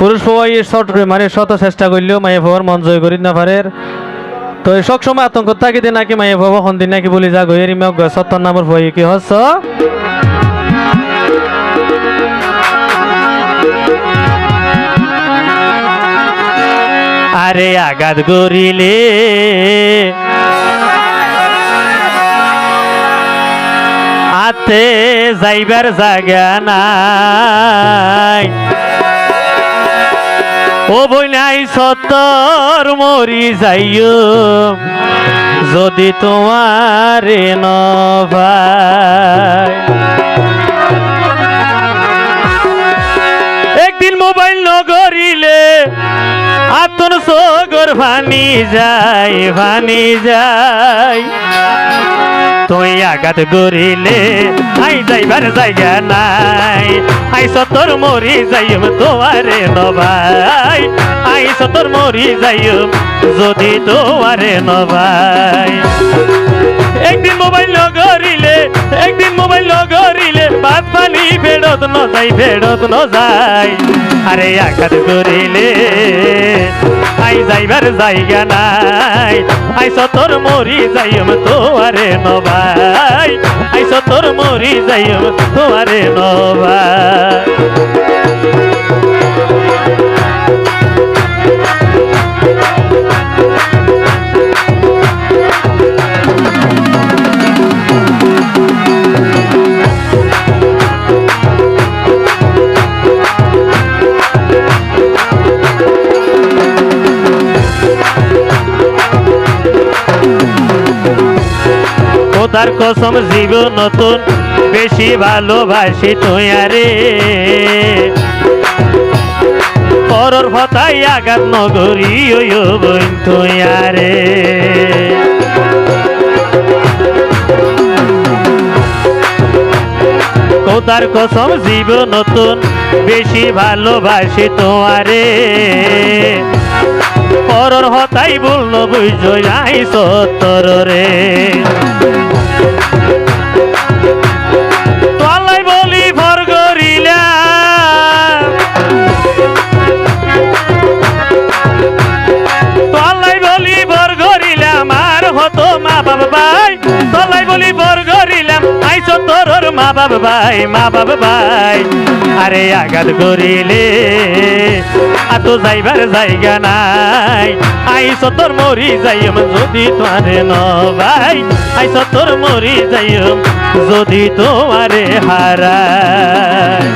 পুরুষ সবাই শর্ট মানে শত চেষ্টা করলেও মায়ে বাবার মন জয় করি না পারে তো এই সবসময় আতঙ্ক থাকিতে নাকি মায়ে বাবা সন্দিন নাকি বলি যা গয়ের ইমাক সত্তর নাম্বার বই কি হচ্ছ আরে আঘাত গরিলে আতে যাইবার জায়গা নাই। ও বই নাই সতর মরি যাইও। যদি তোমার একদিন মোবাইল নগরিলে আতন সগর ভানি যায় ভানি যায়। তুই আঘাত গরিলে আই যাইবার জায়গা নাই। আই সতর মরি যাইম তোমারে নবাই। আই সতর মরি যাইম যদি তোমারে নবাই। একদিন মোবাইল নগরিলে, একদিন মোবাইল নগরিলে ভাত পানি ফেরত ন যাই ফেরত ন যাই। আরে আঘাত করিলে, আই যাইবার জায়গা নাই। আই সতর মরি যাইম তোমারে নবাই আই সতর মরি যাইম তোমারে নবাই খোদার কসম জীবন নতুন, বেশি ভালোবাসি তুই আরে। পরর হতাই আঘাত নগরী বইন তুই আরে। খোদার কসম জীবন নতুন, বেশি ভালোবাসি তোমারে পরর হতাই বলল বুঝ যাই সত্তর রে। বলি বলি মা বাবা ভাই। তোলাই বলি, ভর করিলাম আইস তোর মা বাবা ভাই, মা বাবা ভাই। আরে আঘাত করিলে আত যাইবার জায়গা নাই। আইস তোর মরি যাইম যদি তোমারে ন ভাই আইস তোর মরি যাইম যদি তোমারে হারায়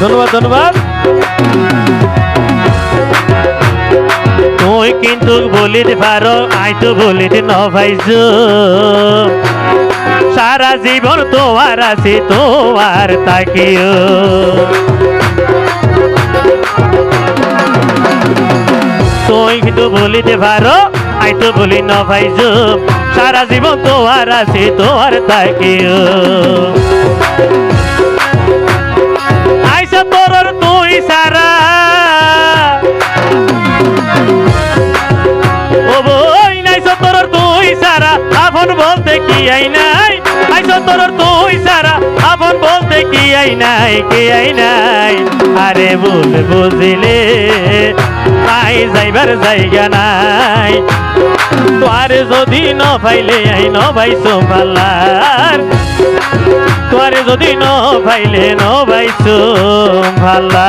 ধন্যবাদ ধন্যবাদ। তুই কিন্তু বলিতে পারো, আই তো বলিতে ন ভাইজো সারা জীবন তোমার আছে, তোমার তাকিও। তুই কিন্তু বলিতে পারো, আই তো বলি ন ভাইজো সারা জীবন তোমার আছে, তোমার তাকিও। আই নাই? আইসা তোর তুই সারা আপন বলতে কি আই নাই কি আই নাই? আরে ভুল বুঝিলে আই যাইবার জায়গা নাই। তোয়ারে যদি ন পাইলে, আই ন ভাইছো পাল্লার তোয়ারে যদি ন পাইলে, ন ভাইছো ভাল্লা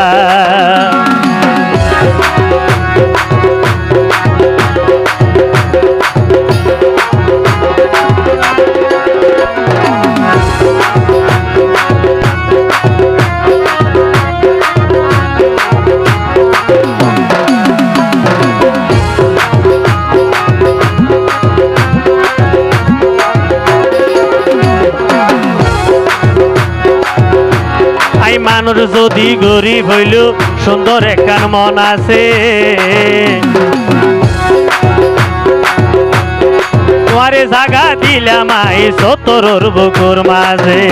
মানুষ যদি গরিব হইল, সুন্দর একখান মন আছে। তোরে জাগা দিলাম আই সতরর বুকুর মাঝে।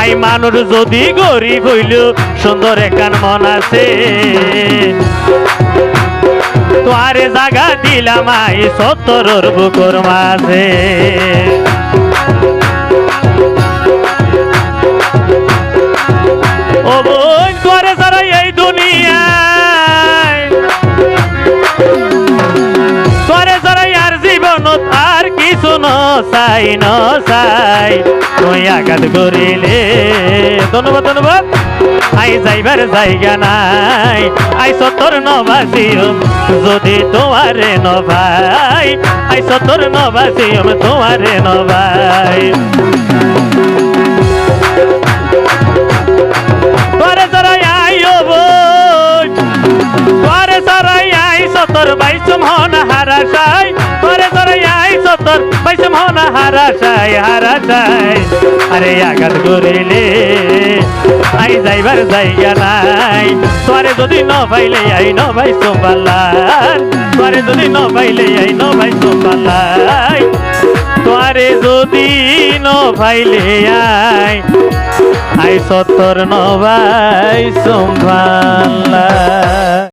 আই মানুষ যদি গরিব হইল, সুন্দর একান মন আছে। তোয়ারে জাগা দিলাম আই সতরর বুকুর মাঝে। ও বোন তোয়ারে সারা এই নসাই চাই ন চাই তুই আঘাত করিলে। ধন্যবাদ ধন্যবাদ। আই যাইবার জায়গা নাই। আই সতর নবাসিম যদি তোমারে নবাই। আই সতর নবাসিম তোমারে নভাই সতর বাইসম হন হারাশাই হারাশাই আরে আঘাত করিলে আই যাইবার জায়গা নাই তোরে যদি ন পাইলে আই ন ভাই সোমবালার তোরে যদি ন পাইলে আই ন ভাই সোমবালাই তোরে যদি ন পাইলে আই আই সত্তর নবাই সম্ভালা